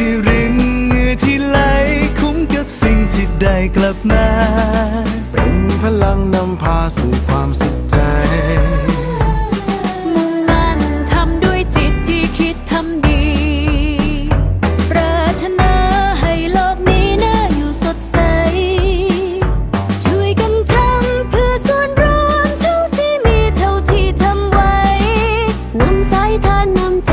ที่รินเหงื่อที่ไหลคุ้มกับสิ่งที่ได้กลับมา เป็นพลังนำพาสู่ความสุขใจ มุ่งมั่นทำด้วยจิตที่คิดทำดี ปรารถนาให้โลกนี้น่าอยู่สดใส ช่วยกันทำเพื่อส่วนรวมเท่าที่มีเท่าที่ทำไว้นำสายทานนำใจ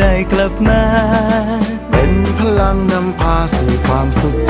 ได้กลับมา เป็นพลังนำพาสู่ความสุข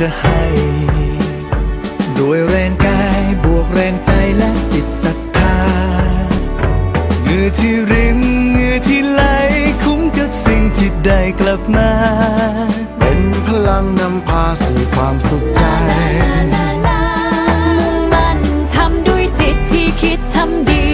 จะให้โดยแรงกายบวกแรงใจและจิตศรัทธาเหงื่อที่รินเหงื่อที่ไหลคุ้มกับสิ่งที่ได้กลับมา เป็นพลังนำพาสู่ความสุขใจมุ่งมั่นทำด้วยจิตที่คิดทำดี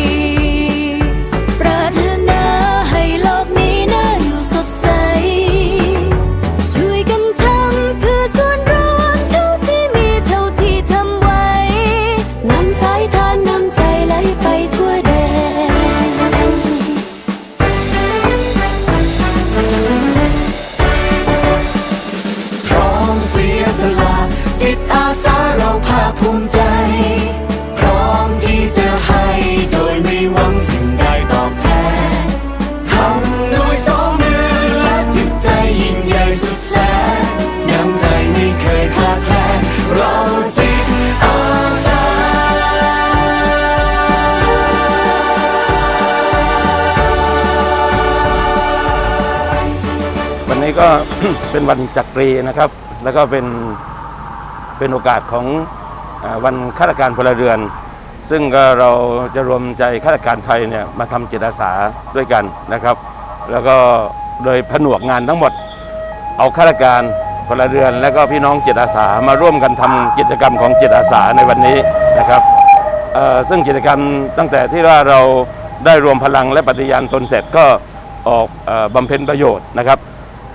นี้ก็เป็นวันจักรีนะครับ แล้วก็เป็นเป็นโอกาสของอวันข้าราชการพลเรือน ซึ่งก็เราจะรวมใจข้าราชการไทยเนี่ยมาทำจิตอาสาด้วยกันนะครับ แล้วก็โดยผนวกงานทั้งหมด เอาข้าราชการพลเรือน และก็พี่น้องจิตอาสามาร่วมกันทำกิจกรรมของจิตอาสาในวันนี้นะครับซึ่งกิจกรรมตั้งแต่ที่ว่าเราได้รวมพลังและปฏิญาณตนเสร็จก็ออกออบำเพ็ญประโยชน์นะครับ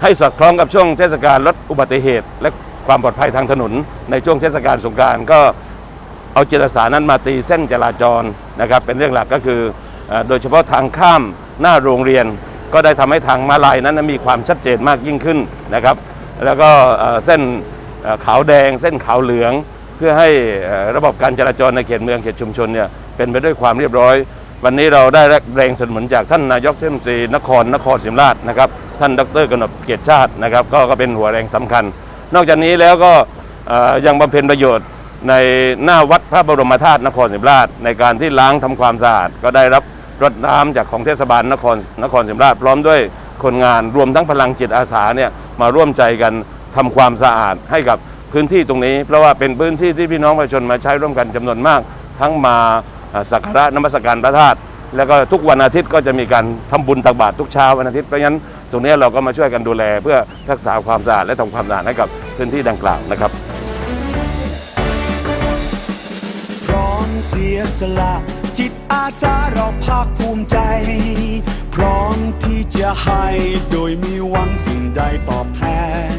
ให้สอดคล้องกับช่วงเทศกาลลดอุบัติเหตุ และความปลอดภัยทางถนน ในช่วงเทศกาลสงกานต์ก็เอาจิตอาสานั้นมาตีเส้นจราจรนะครับ เป็นเรื่องหลักก็คือโดยเฉพาะทางข้ามหน้าโรงเรียน ก็ได้ทำให้ทางมาลายนั้นมีความชัดเจนมากยิ่งขึ้นนะครับ แล้วก็เส้นขาวแดง เส้นขาวเหลือง เพื่อให้ระบบการจราจรในเขตเมืองเขตชุมชนเนี่ยเป็นไปด้วยความเรียบร้อย วันนี้เราได้แรงสนับสนุนจากท่านนายกเทศมนตรีนครนครศรีธรรมราชนะครับ ท่านดรกนกเกียรติชาตินะครับก็ก็เป็นหัวแรงสำคัญ นอกจากนี้แล้วก็ยังบำเพ็ญประโยชน์ในหน้าวัดพระบรมธาตุนครศรีธรรมราชในการที่ล้างทำความสะอาดก็ได้รับรดน้ำจากของเทศบาลนครนครศรีธรรมราชพร้อมด้วยคนงานรวมทั้งพลังจิตอาสาเนี่ยมาร่วมใจกันทำความสะอาดให้กับพื้นที่ตรงนี้ เพราะว่าเป็นพื้นที่ที่พี่น้องประชาชนมาใช้ร่วมกันจำนวนมาก ทั้งมาสักการะนมัสการพระธาตุแล้วก็ทุกวันอาทิตย์ก็จะมีการทำบุญตักบาตรทุกเช้าวันอาทิตย์เพราะฉะนั้น รงนี้เราก็มาช่วยกันดูแล เพื่อรักษาความสะอาดและทำความสะอาดให้กับพื้นที่ดังกล่าวนะครับ พร้อมเสียสละ จิตอาสาเราภาคภูมิใจ พร้อมที่จะให้โดยมีหวังสิ่งใดตอบแทน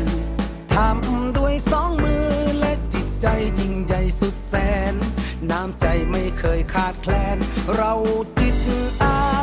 ทำด้วยสองมือและจิตใจยิ่งใหญ่สุดแสน น้ำใจไม่เคยขาดแคลน เราจิตอา